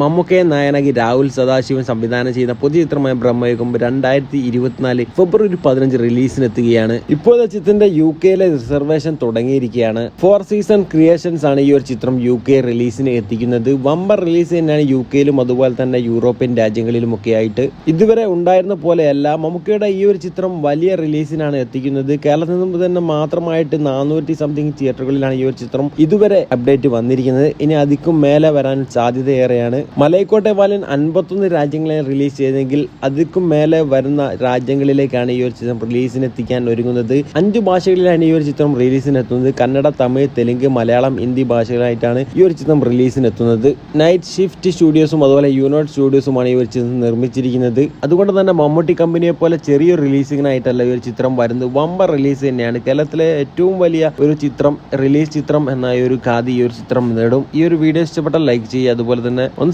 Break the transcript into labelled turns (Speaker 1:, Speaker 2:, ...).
Speaker 1: മമ്മൂക്കയെ നായനാകി രാഹുൽ സദാശിവൻ സംവിധാനം ചെയ്യുന്ന പുതിയ ചിത്രമായ ബ്രഹ്മയുഗം രണ്ടായിരത്തി ഇരുപത്തിനാല് ഫെബ്രുവരി പതിനഞ്ച് റിലീസിനെത്തുകയാണ്. ഇപ്പോഴത്തെ ചിത്രത്തിന്റെ യു കെയിലെ റിസർവേഷൻ തുടങ്ങിയിരിക്കുകയാണ്. ഫോർ സീസൺ ക്രിയേഷൻസ് ആണ് ഈ ഒരു ചിത്രം യു കെ റിലീസിന് എത്തിക്കുന്നത്. വമ്പർ റിലീസ് തന്നെയാണ് യു കെയിലും അതുപോലെ തന്നെ യൂറോപ്യൻ രാജ്യങ്ങളിലും ഒക്കെ ആയിട്ട് ഇതുവരെ ഉണ്ടായിരുന്ന പോലെയല്ല. മമ്മൂക്കയുടെ ഈ ഒരു ചിത്രം വലിയ റിലീസിനാണ് എത്തിക്കുന്നത്. കേരളത്തിൽ നിന്ന് തന്നെ മാത്രമായിട്ട് നാനൂറ്റി സംതിങ് തിയേറ്ററുകളിലാണ് ഈ ഒരു ചിത്രം ഇതുവരെ അപ്ഡേറ്റ് വന്നിരിക്കുന്നത്. ഇനി അതിക്കും മേലെ വരാൻ സാധ്യതയേറെയാണ്. മലൈക്കോട്ടെ ബാലൻ അൻപത്തൊന്ന് രാജ്യങ്ങളെ റിലീസ് ചെയ്തെങ്കിൽ അതിക്കും മേലെ വരുന്ന രാജ്യങ്ങളിലേക്കാണ് ഈ ഒരു ചിത്രം റിലീസിന് എത്തിക്കാൻ ഒരുങ്ങുന്നത്. അഞ്ച് ഭാഷകളിലാണ് ഈ ഒരു ചിത്രം റിലീസിന് എത്തുന്നത് കന്നഡ തമിഴ് തെലുങ്ക് മലയാളം ഹിന്ദി ഭാഷകളായിട്ടാണ് ഈ ഒരു ചിത്രം റിലീസിന് എത്തുന്നത് നൈറ്റ് ഷിഫ്റ്റ് സ്റ്റുഡിയോസും അതുപോലെ യൂണിറ്റ് സ്റ്റുഡിയോസുമാണ് ഈ ഒരു ചിത്രം നിർമ്മിച്ചിരിക്കുന്നത്. അതുകൊണ്ട് തന്നെ മമ്മൂട്ടി കമ്പനിയെ പോലെ ചെറിയൊരു റിലീസിങ്ങിനായിട്ടല്ല ഈ ഒരു ചിത്രം വരുന്നത്. വമ്പ റിലീസ് തന്നെയാണ്. കേരളത്തിലെ ഏറ്റവും വലിയ ഒരു ചിത്രം റിലീസ് ചിത്രം എന്ന ഒരു ഖാദി ഈ ഒരു ചിത്രം നേടും. ഈ ഒരു വീഡിയോ ഇഷ്ടപ്പെട്ടാൽ ലൈക്ക് ചെയ്യുക. അതുപോലെ തന്നെ ഒന്ന്